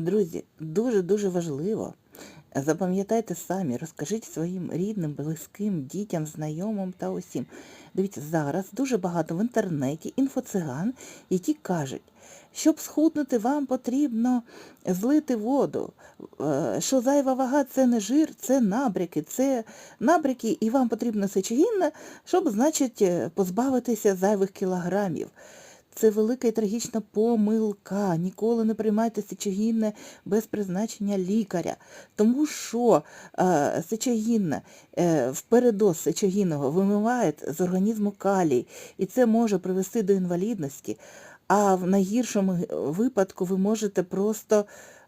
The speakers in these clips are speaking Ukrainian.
Друзі, дуже-дуже важливо. Запам'ятайте самі, розкажіть своїм рідним, близьким, дітям, знайомим та усім. Дивіться, зараз дуже багато в інтернеті інфоциган, які кажуть, щоб схуднути, вам потрібно злити воду, е, що зайва вага це не жир, це набряки, це набряки, і вам потрібно сечогінне, щоб, значить, е, позбавитися зайвих кілограмів. Це велика і трагічна помилка. Ніколи не приймайте сечогінне без призначення лікаря. Тому що е, сечогінне е, в сечогінного вимиває з організму калій, і це може привести до інвалідності. А в найгіршому випадку ви можете просто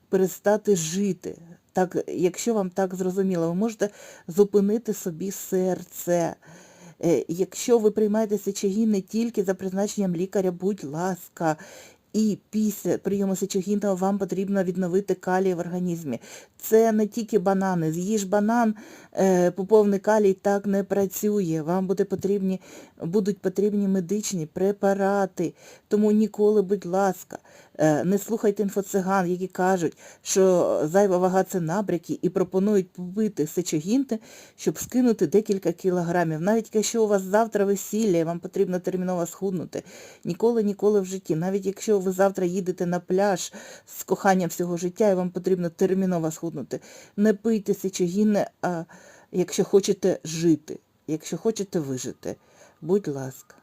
перестати жити. Так, якщо вам так зрозуміло, ви можете зупинити собі серце. Е, Якщо ви приймаєте сечогін тільки за призначенням лікаря, будь ласка, і після прийому сечогінного вам потрібно відновити калій в організмі. Це не тільки банани. З'їж банан, е, поповний калій так не працює. Вам буде потрібні, будуть потрібні медичні препарати. Тому ніколи, будь ласка, не слухайте інфоциган, які кажуть, що зайва вага це набряки і пропонують побити сечогінти, щоб скинути декілька кілограмів. Навіть якщо у вас завтра весілля і вам потрібно терміново схуднути, ніколи, ніколи в житті. Навіть якщо ви завтра їдете на пляж з коханням всього життя і вам потрібно терміново схуднути, не пийте сечогінне, а якщо хочете жити, якщо хочете вижити. Будь ласка.